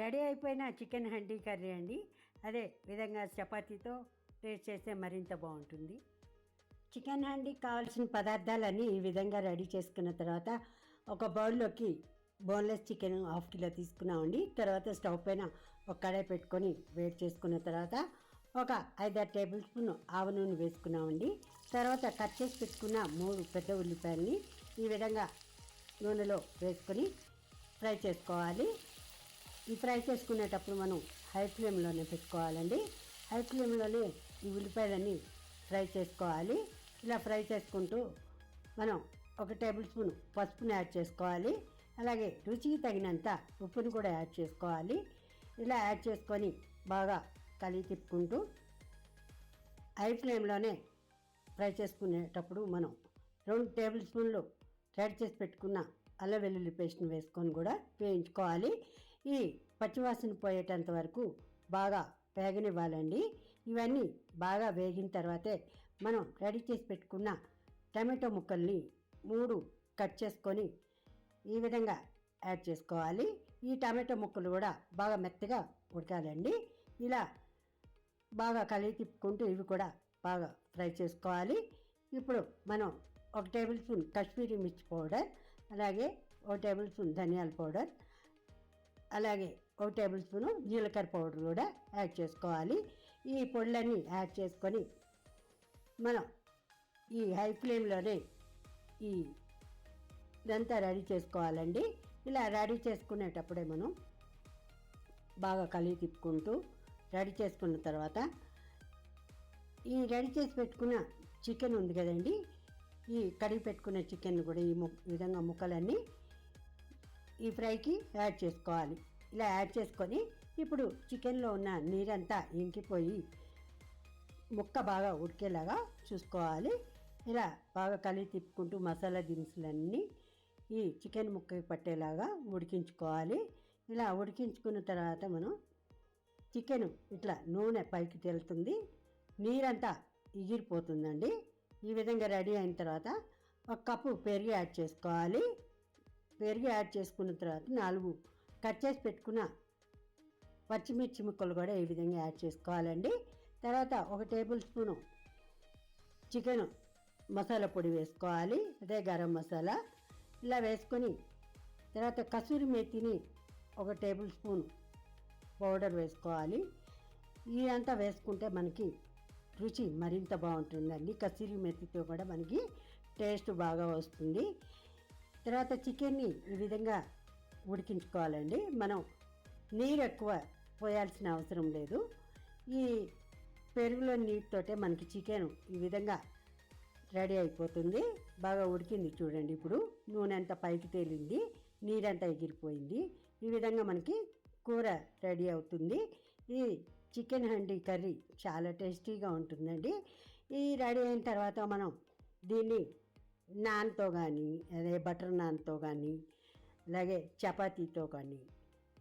Ready అయిపోయిన chicken handi curry అండి. అదే విధంగా చపాతీతో టేస్ట్ చేస్తే మరింత బాగుంటుంది. చికెన్ హండీకి కావాల్సిన పదార్థాలన్నీ ఈ విధంగా రెడీ చేసుకున్న తర్వాత ఒక బౌల్లోకి బోన్లెస్ చికెన్ హాఫ్ కిలో తీసుకున్నామండి. తర్వాత స్టవ్ పైన ఒక కడాయి పెట్టుకొని వేడి చేసుకున్న తర్వాత ఒక ఐదారు టేబుల్ స్పూన్ ఆవ నూనె వేసుకున్నామండి. తర్వాత కట్ చేసి పెట్టుకున్న మూడు పెద్ద ఉల్లిపాయలని ఈ విధంగా నూనెలో వేసుకొని ఫ్రై చేసుకోవాలి. ఈ ఫ్రై చేసుకునేటప్పుడు మనం హై ఫ్లేమ్లోనే పెట్టుకోవాలండి. హై ఫ్లేమ్లోనే ఈ ఉల్లిపాయలన్నీ ఫ్రై చేసుకోవాలి. ఇలా ఫ్రై చేసుకుంటూ మనం ఒక టేబుల్ స్పూన్ పసుపుని యాడ్ చేసుకోవాలి. అలాగే రుచికి తగినంత ఉప్పుని కూడా యాడ్ చేసుకోవాలి. ఇలా యాడ్ చేసుకొని బాగా కలిగి తిప్పుకుంటూ హై ఫ్లేమ్లోనే ఫ్రై చేసుకునేటప్పుడు మనం రెండు టేబుల్ స్పూన్లు రెడీ చేసి పెట్టుకున్న అల్లం వెల్లుల్లి పేస్ట్ని వేసుకొని కూడా వేయించుకోవాలి. ఈ పచ్చివాసన పోయేటంత వరకు బాగా వేగనివ్వాలండి. ఇవన్నీ బాగా వేగిన తర్వాతే మనం రెడీ చేసి పెట్టుకున్న టమాటో ముక్కల్ని మూడు కట్ చేసుకొని ఈ విధంగా యాడ్ చేసుకోవాలి. ఈ టమాటో ముక్కలు కూడా బాగా మెత్తగా ఉడకాలండి. ఇలా బాగా కలిగి తిప్పుకుంటూ ఇవి కూడా బాగా ఫ్రై చేసుకోవాలి. ఇప్పుడు మనం ఒక టేబుల్ స్పూన్ కాశ్మీరీ మిర్చి పౌడర్ అలాగే ఒక టేబుల్ స్పూన్ ధనియాల పౌడర్ అలాగే ఒక టేబుల్ స్పూను జీలకర్ర పౌడర్ కూడా యాడ్ చేసుకోవాలి. ఈ పొడులన్నీ యాడ్ చేసుకొని మనం ఈ హై ఫ్లేమ్లోనే ఈ ఇదంతా రెడీ చేసుకోవాలండి. ఇలా రెడీ చేసుకునేటప్పుడే మనం బాగా కలిగి తిప్పుకుంటూ రెడీ చేసుకున్న తర్వాత ఈ రెడీ చేసి పెట్టుకున్న చికెన్ ఉంది కదండి. ఈ కడిగి పెట్టుకున్న చికెన్ కూడా ఈ ము ఈ విధంగా ముక్కలన్నీ ఈ ఫ్రైకి యాడ్ చేసుకోవాలి. ఇలా యాడ్ చేసుకొని ఇప్పుడు చికెన్లో ఉన్న నీరంతా ఇంకిపోయి ముక్క బాగా ఉడికేలాగా చూసుకోవాలి. ఇలా బాగా కలిగి తిప్పుకుంటూ మసాలా దినుసులన్నీ ఈ చికెన్ ముక్కకి పట్టేలాగా ఉడికించుకోవాలి. ఇలా ఉడికించుకున్న తర్వాత మనం చికెన్ ఇట్లా నూనె పైకి తేలుతుంది. నీరంతా ఎగిరిపోతుందండి. ఈ విధంగా రెడీ అయిన తర్వాత ఒక కప్పు పెరుగు యాడ్ చేసుకోవాలి. పెరుగు యాడ్ చేసుకున్న తర్వాత నాలుగు కట్ చేసి పెట్టుకున్న పచ్చిమిర్చి ముక్కలు కూడా ఈ విధంగా యాడ్ చేసుకోవాలండి. తర్వాత ఒక టేబుల్ స్పూను చికెన్ మసాలా పొడి వేసుకోవాలి అదే గరం మసాలా. ఇలా వేసుకొని తర్వాత కసూరి మేతిని ఒక టేబుల్ స్పూన్ పౌడర్ వేసుకోవాలి. ఇదంతా వేసుకుంటే మనకి రుచి మరింత బాగుంటుందండి. కసూరి మెత్తితో కూడా మనకి టేస్ట్ బాగా వస్తుంది. తర్వాత చికెన్ని ఈ విధంగా ఉడికించుకోవాలండి. మనం నీరు ఎక్కువ పోయాల్సిన అవసరం లేదు. ఈ పెరుగులో నీటితోటే మనకి చికెన్ ఈ విధంగా రెడీ అయిపోతుంది. బాగా ఉడికింది చూడండి ఇప్పుడు. నూనె అంతా పైకి తేలింది. నీరంతా ఎగిరిపోయింది. ఈ విధంగా మనకి కూర రెడీ అవుతుంది. ఈ చికెన్ హండీ కర్రీ చాలా టేస్టీగా ఉంటుందండి. ఈ రెడీ అయిన తర్వాత మనం దీన్ని నాన్తో కానీ అదే బటర్ నాన్తో కానీ అలాగే చపాతీతో కానీ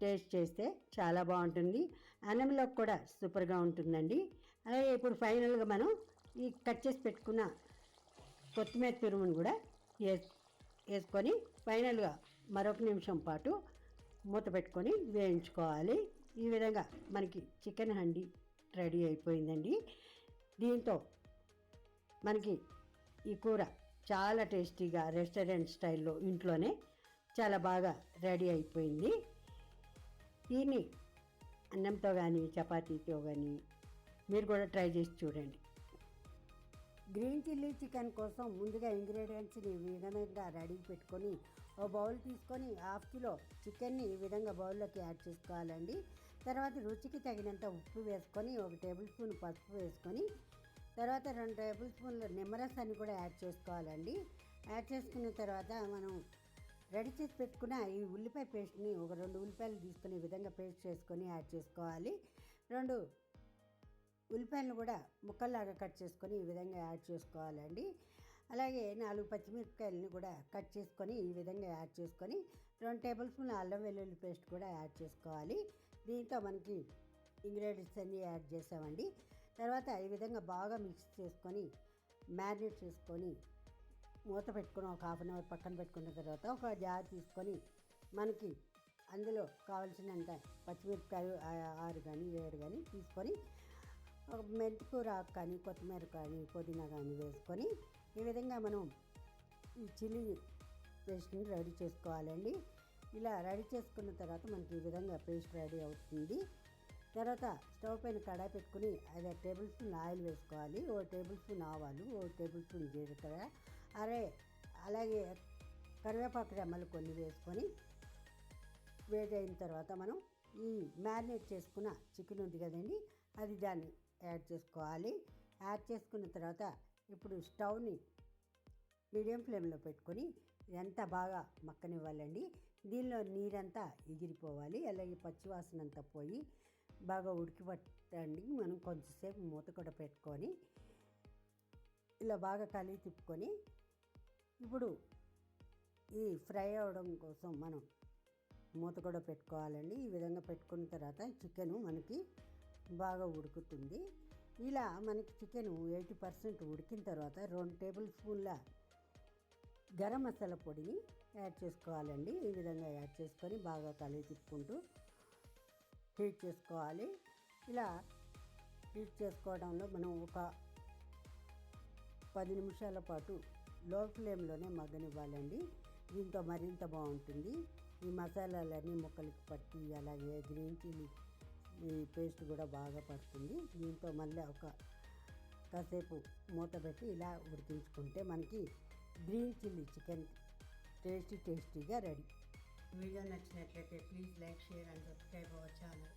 టేస్ట్ చేస్తే చాలా బాగుంటుంది. అన్నంలో కూడా సూపర్గా ఉంటుందండి. అలాగే ఇప్పుడు ఫైనల్గా మనం ఈ కట్ చేసి పెట్టుకున్న కొత్తిమీర తురుమును కూడా వేస్ వేసుకొని ఫైనల్గా మరొక నిమిషం పాటు మూత పెట్టుకొని వేయించుకోవాలి. ఈ విధంగా మనకి చికెన్ హండీ రెడీ అయిపోయిందండి. దీంతో మనకి ఈ కూర చాలా టేస్టీగా రెస్టారెంట్ స్టైల్లో ఇంట్లోనే చాలా బాగా రెడీ అయిపోయింది. దీన్ని అన్నంతో కానీ చపాతీతో కానీ మీరు కూడా ట్రై చేసి చూడండి. గ్రీన్ చిల్లీ చికెన్ కోసం ముందుగా ఇంగ్రీడియంట్స్ని ఈ విధంగా రెడీ పెట్టుకొని ఓ బౌల్ తీసుకొని హాఫ్ కిలో చికెన్ని ఈ విధంగా బౌల్లోకి యాడ్ చేసుకోవాలండి. తర్వాత రుచికి తగినంత ఉప్పు వేసుకొని ఒక టేబుల్ స్పూన్ పసుపు వేసుకొని తర్వాత రెండు టేబుల్ స్పూన్లు నిమ్మరసాన్ని కూడా యాడ్ చేసుకోవాలండి. యాడ్ చేసుకున్న తర్వాత మనం రెడీ చేసి పెట్టుకున్న ఈ ఉల్లిపాయ పేస్ట్ని ఒక రెండు ఉల్లిపాయలు తీసుకొని విధంగా పేస్ట్ చేసుకొని యాడ్ చేసుకోవాలి. రెండు ఉల్లిపాయలను కూడా ముక్కల్లాగా కట్ చేసుకొని ఈ విధంగా యాడ్ చేసుకోవాలండి. అలాగే నాలుగు పచ్చిమిరపకాయలని కూడా కట్ చేసుకొని ఈ విధంగా యాడ్ చేసుకొని రెండు టేబుల్ స్పూన్ అల్లం వెల్లుల్లి పేస్ట్ కూడా యాడ్ చేసుకోవాలి. దీంతో మనకి ఇంగ్రీడియంట్స్ అన్నీ యాడ్ చేసామండి. తర్వాత ఈ విధంగా బాగా మిక్స్ చేసుకొని మ్యారినేట్ చేసుకొని మూత పెట్టుకుని ఒక హాఫ్ అన్ అవర్ పక్కన పెట్టుకున్న తర్వాత ఒక జార్ తీసుకొని మనకి అందులో కావలసినంత పచ్చిమిరపకాయలు ఆరు కానీ ఏడు కానీ తీసుకొని ఒక మెంతికూర కానీ కొత్తిమీర కానీ పుదీనా కానీ వేసుకొని ఈ విధంగా మనం ఈ చిల్లీ పేస్ట్ని రెడీ చేసుకోవాలండి. ఇలా రెడీ చేసుకున్న తర్వాత మనకి ఈ విధంగా పేస్ట్ రెడీ అవుతుంది. తర్వాత స్టవ్ పైన కడాయి పెట్టుకుని ఐదు టేబుల్ స్పూన్ ఆయిల్ వేసుకోవాలి. ఓ టేబుల్ స్పూన్ ఆవాలు ఓ టేబుల్ స్పూన్ జీలకర్ర అరే అలాగే కరివేపాకు రెమ్మలు కొన్ని వేసుకొని వేడి అయిన తర్వాత మనం ఈ మ్యారినేట్ చేసుకున్న చికెన్ ఉంది కదండి అది దాన్ని యాడ్ చేసుకోవాలి. యాడ్ చేసుకున్న తర్వాత ఇప్పుడు స్టవ్ని మీడియం ఫ్లేమ్లో పెట్టుకొని ఎంత బాగా మక్కనివ్వాలండి. దీనిలో నీరంతా ఎగిరిపోవాలి అలాగే పచ్చివాసన అంతా పోయి బాగా ఉడికి పట్టండి మనం కొంచెంసేపు మూత కూడా పెట్టుకొని ఇలా బాగా కలిగి తిప్పుకొని ఇప్పుడు ఈ ఫ్రై అవ్వడం కోసం మనం మూత కూడా పెట్టుకోవాలండి. ఈ విధంగా పెట్టుకున్న తర్వాత చికెన్ మనకి బాగా ఉడుకుతుంది. ఇలా మనకి చికెన్ ఎయిటీ పర్సెంట్ ఉడికిన తర్వాత రెండు టేబుల్ స్పూన్ల గరం మసాలా పొడిని యాడ్ చేసుకోవాలండి. ఈ విధంగా యాడ్ చేసుకొని బాగా కలిగి తిప్పుకుంటూ హీట్ చేసుకోవాలి. ఇలా హీట్ చేసుకోవడంలో మనం ఒక పది నిమిషాల పాటు లో ఫ్లేమ్లోనే మగ్గనివ్వాలండి. దీంతో మరింత బాగుంటుంది. ఈ మసాలాలన్నీ ముక్కలకి పట్టి అలాగే గ్రీన్ చిల్లీ ఈ పేస్ట్ కూడా బాగా పడుతుంది. దీంతో మళ్ళీ ఒక కాసేపు మూత పెట్టి ఇలా ఉడికించుకుంటే మనకి గ్రీన్ చిల్లీ చికెన్ టేస్టీ టేస్టీగా రెడీ. వీడియో నచ్చినట్లయితే please like share and subscribe our channel.